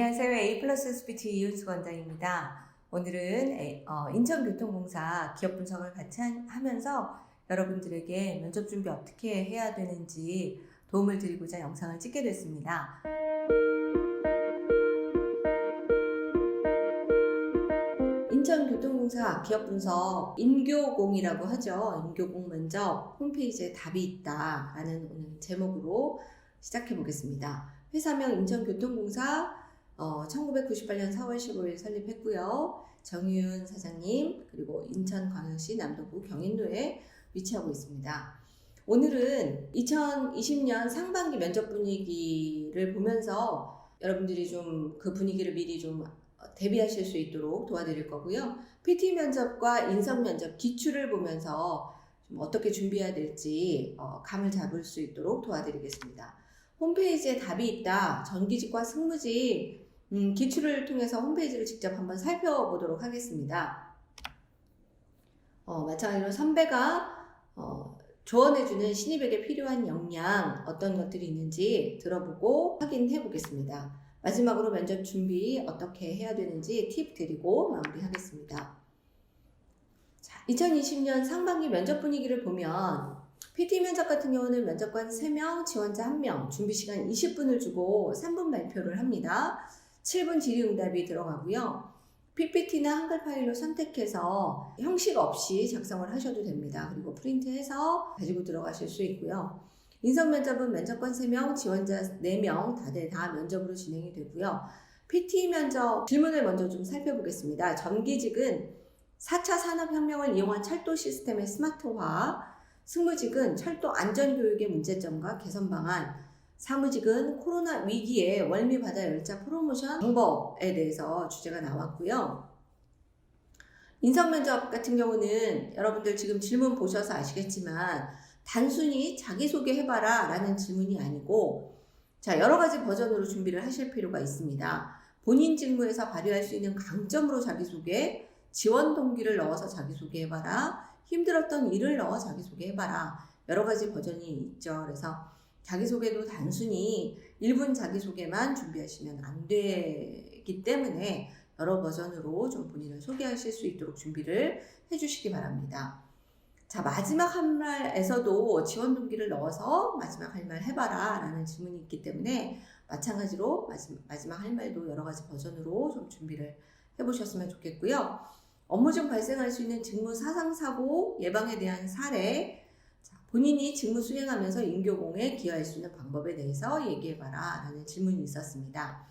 안녕하세요. A 플러스 스피치 이윤수 원장입니다. 오늘은 에- 어, 인천교통공사 기업 분석을 같이 한- 하면서 여러분들에게 면접 준비 어떻게 해야 되는지 도움을 드리고자 영상을 찍게 됐습니다. 인천교통공사 기업 분석 인교공이라고 하죠. 인교공 면접 홈페이지에 답이 있다라는 오늘 제목으로 시작해 보겠습니다. 회사명 인천교통공사 어, 1998년 4월 15일 설립했고요. 정윤 사장님 그리고 인천광역시 남동구 경인로에 위치하고 있습니다. 오늘은 2020년 상반기 면접 분위기를 보면서 여러분들이 좀 그 분위기를 미리 좀 대비하실 수 있도록 도와드릴 거고요. PT 면접과 인성 면접 기출을 보면서 좀 어떻게 준비해야 될지 어, 감을 잡을 수 있도록 도와드리겠습니다. 홈페이지에 답이 있다. 전기직과 승무직 음, 기출을 통해서 홈페이지를 직접 한번 살펴보도록 하겠습니다. 어, 마찬가지로 선배가 어, 조언해주는 신입에게 필요한 역량 어떤 것들이 있는지 들어보고 확인해 보겠습니다. 마지막으로 면접 준비 어떻게 해야 되는지 팁 드리고 마무리하겠습니다. 자, 2020년 상반기 면접 분위기를 보면 PT 면접 같은 경우는 면접관 3명, 지원자 1명, 준비 시간 20분을 주고 3분 발표를 합니다. 7분 질의응답이 들어가고요. PPT나 한글 파일로 선택해서 형식 없이 작성을 하셔도 됩니다. 그리고 프린트해서 가지고 들어가실 수 있고요. 인성 면접은 면접관 3명, 지원자 4명 다들 다 면접으로 진행이 되고요. PT 면접 질문을 먼저 좀 살펴보겠습니다. 전기직은 4차 산업혁명을 이용한 철도 시스템의 스마트화, 승무직은 철도 안전교육의 문제점과 개선 방안, 사무직은 코로나 위기에 월미 바다 열차 프로모션 방법에 대해서 주제가 나왔고요. 인성 면접 같은 경우는 여러분들 지금 질문 보셔서 아시겠지만 단순히 자기소개 해봐라 라는 질문이 아니고 자 여러 가지 버전으로 준비를 하실 필요가 있습니다. 본인 직무에서 발휘할 수 있는 강점으로 자기소개, 지원 동기를 넣어서 자기소개 해봐라, 힘들었던 일을 넣어 자기소개 해봐라 여러 가지 버전이 있죠. 그래서 자기소개도 단순히 1분 자기소개만 준비하시면 안 되기 때문에 여러 버전으로 좀 본인을 소개하실 수 있도록 준비를 해주시기 바랍니다. 자, 마지막 한 말에서도 지원 동기를 넣어서 마지막 할 말 해봐라 라는 질문이 있기 때문에 마찬가지로 마지막, 할 말도 여러 가지 버전으로 좀 준비를 해보셨으면 좋겠고요. 업무 중 발생할 수 있는 직무 사상 사고 예방에 대한 사례, 자, 본인이 직무 수행하면서 인교공에 기여할 수 있는 방법에 대해서 얘기해봐라 라는 질문이 있었습니다.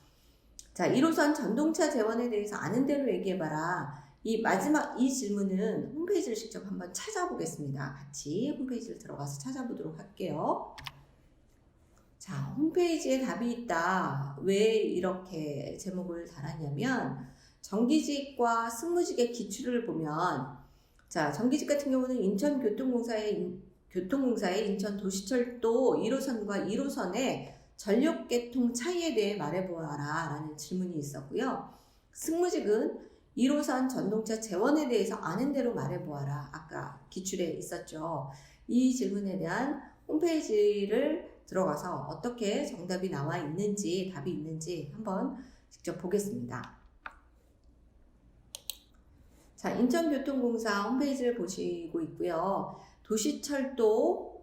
자, 1호선 전동차 재원에 대해서 아는 대로 얘기해봐라. 이 마지막 이 질문은 홈페이지를 직접 한번 찾아보겠습니다. 같이 홈페이지를 들어가서 찾아보도록 할게요. 자, 홈페이지에 답이 있다. 왜 이렇게 제목을 달았냐면, 정기직과 승무직의 기출을 보면, 자, 정기직 같은 경우는 인천교통공사의, 교통공사의 인천 도시철도 1호선과 2호선의 전력계통 차이에 대해 말해보아라 라는 질문이 있었고요. 승무직은 1호선 전동차 재원에 대해서 아는 대로 말해보아라. 아까 기출에 있었죠. 이 질문에 대한 홈페이지를 들어가서 어떻게 정답이 나와 있는지, 답이 있는지 한번 직접 보겠습니다. 자, 인천교통공사 홈페이지를 보시고 있고요. 도시철도의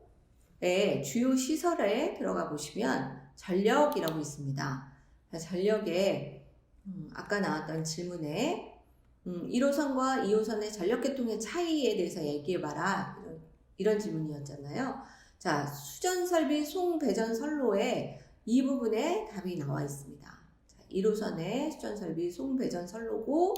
주요 시설에 들어가 보시면 전력이라고 있습니다. 자, 전력에 음, 아까 나왔던 질문에 음, 1호선과 2호선의 전력계통의 차이에 대해서 얘기해봐라. 이런, 이런 질문이었잖아요. 자, 수전설비 송배전 선로에 이 부분에 답이 나와 있습니다. 자, 1호선의 수전설비 송배전 선로고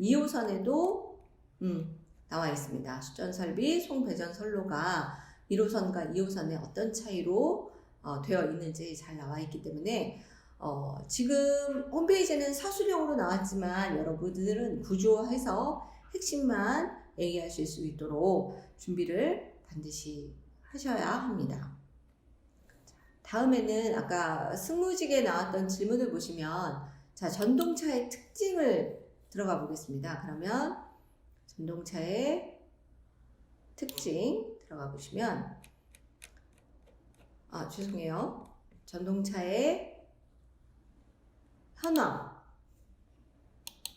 2호선에도 음, 나와 있습니다. 수전설비 송배전 선로가 1호선과 2호선의 어떤 차이로 어, 되어 있는지 잘 나와 있기 때문에 어, 지금 홈페이지에는 사수령으로 나왔지만 여러분들은 구조해서 핵심만 얘기하실 수 있도록 준비를 반드시 하셔야 합니다. 다음에는 아까 승무직에 나왔던 질문을 보시면 자 전동차의 특징을 들어가 보겠습니다. 그러면 전동차의 특징 들어가 보시면 아 죄송해요. 전동차의 현황.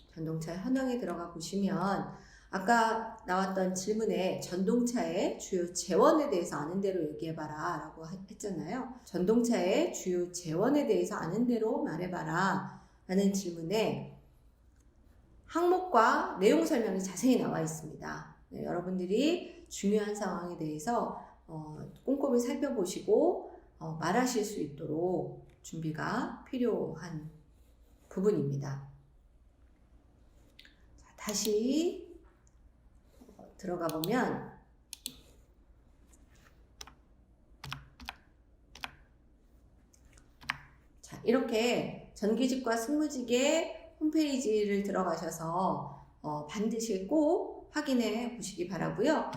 전동차 현황에 들어가 보시면 아까 나왔던 질문에 전동차의 주요 재원에 대해서 아는 대로 얘기해봐라 라고 하- 했잖아요. 전동차의 주요 재원에 대해서 아는 대로 말해봐라 라는 질문에 항목과 내용 설명이 자세히 나와 있습니다. 네, 여러분들이 중요한 상황에 대해서 어, 꼼꼼히 살펴보시고 어, 말하실 수 있도록 준비가 필요한 부분입니다. 자, 다시 어, 들어가 보면 자, 이렇게 전기직과 승무직의 홈페이지를 들어가셔서 어, 반드시 꼭 확인해 보시기 바라고요.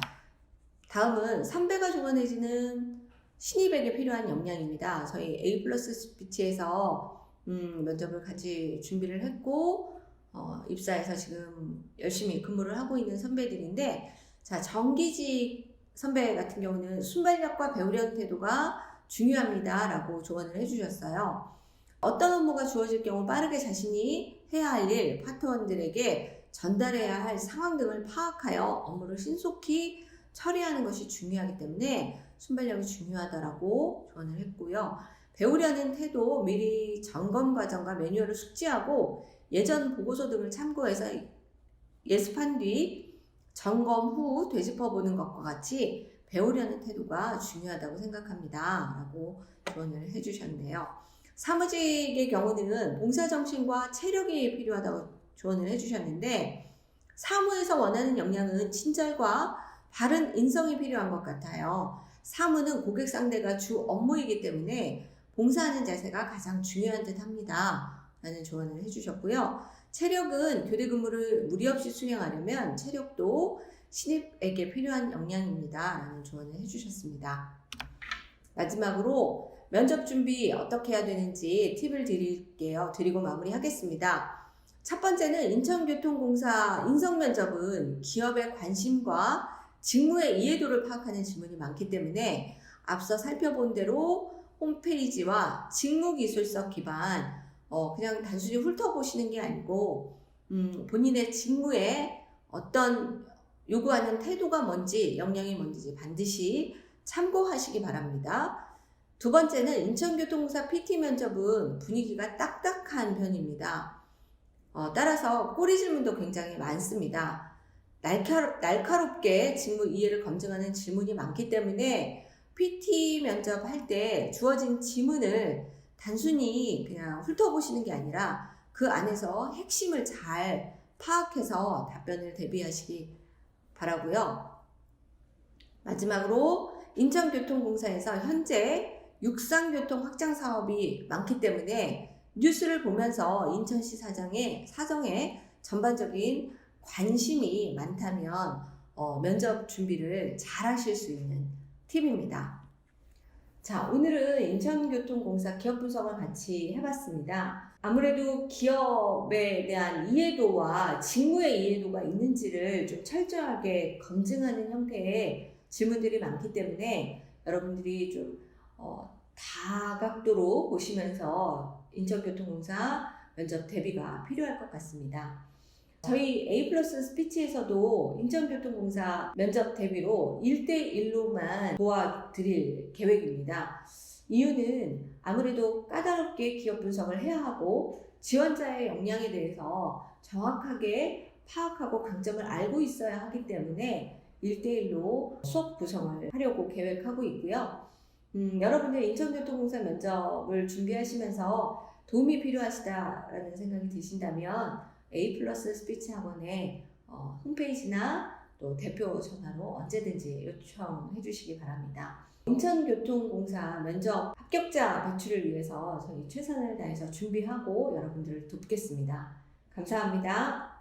다음은 선배가 조언해주는 신입에게 필요한 역량입니다. 저희 A 플러스 스피치에서 음, 면접을 같이 준비를 했고 어, 입사해서 지금 열심히 근무를 하고 있는 선배들인데 자 정기직 선배 같은 경우는 순발력과 배우려는 태도가 중요합니다라고 조언을 해주셨어요. 어떤 업무가 주어질 경우 빠르게 자신이 해야 할 일, 파트원들에게 전달해야 할 상황 등을 파악하여 업무를 신속히 처리하는 것이 중요하기 때문에 순발력이 중요하다라고 조언을 했고요. 배우려는 태도 미리 점검 과정과 매뉴얼을 숙지하고 예전 보고서 등을 참고해서 예습한 뒤 점검 후 되짚어 보는 것과 같이 배우려는 태도가 중요하다고 생각합니다. 라고 조언을 해주셨네요. 사무직의 경우는 봉사정신과 체력이 필요하다고 조언을 해주셨는데 사무에서 원하는 역량은 친절과 바른 인성이 필요한 것 같아요. 사무는 고객 상대가 주 업무이기 때문에 봉사하는 자세가 가장 중요한 듯 합니다. 라는 조언을 해주셨고요. 체력은 교대 근무를 무리 없이 수행하려면 체력도 신입에게 필요한 역량입니다. 라는 조언을 해주셨습니다. 마지막으로 면접 준비 어떻게 해야 되는지 팁을 드릴게요. 드리고 마무리하겠습니다. 첫 번째는 인천교통공사 인성면접은 기업의 관심과 직무의 이해도를 파악하는 질문이 많기 때문에 앞서 살펴본 대로 홈페이지와 직무기술서 기반 어, 그냥 단순히 훑어보시는 게 아니고 음, 본인의 직무에 어떤 요구하는 태도가 뭔지 역량이 뭔지 반드시 참고하시기 바랍니다. 두 번째는 인천교통공사 PT 면접은 분위기가 딱딱한 편입니다. 어, 따라서 꼬리 질문도 굉장히 많습니다. 날카롭, 날카롭게 직무 이해를 검증하는 질문이 많기 때문에 PT 면접 할 때 주어진 지문을 단순히 그냥 훑어보시는 게 아니라 그 안에서 핵심을 잘 파악해서 답변을 대비하시기 바라고요. 마지막으로 인천교통공사에서 현재 육상교통 확장 사업이 많기 때문에 뉴스를 보면서 인천시 사장의 사정에 전반적인 관심이 많다면 어, 면접 준비를 잘 하실 수 있는 팁입니다. 자, 오늘은 인천교통공사 기업 분석을 같이 해봤습니다. 아무래도 기업에 대한 이해도와 직무의 이해도가 있는지를 좀 철저하게 검증하는 형태의 질문들이 많기 때문에 여러분들이 좀 어, 다각도로 보시면서 인천교통공사 면접 대비가 필요할 것 같습니다. 저희 A 플러스 스피치에서도 인천교통공사 면접 대비로 1대1로만 도와드릴 계획입니다. 이유는 아무래도 까다롭게 기업 분석을 해야 하고 지원자의 역량에 대해서 정확하게 파악하고 강점을 알고 있어야 하기 때문에 1대1로 수업 구성을 하려고 계획하고 있고요. 음, 여러분들 인천교통공사 면접을 준비하시면서 도움이 필요하시다라는 생각이 드신다면 A 플러스 스피치 학원의 어, 홈페이지나 또 대표 전화로 언제든지 요청해 주시기 바랍니다. 인천교통공사 면접 합격자 배출을 위해서 저희 최선을 다해서 준비하고 여러분들을 돕겠습니다. 감사합니다.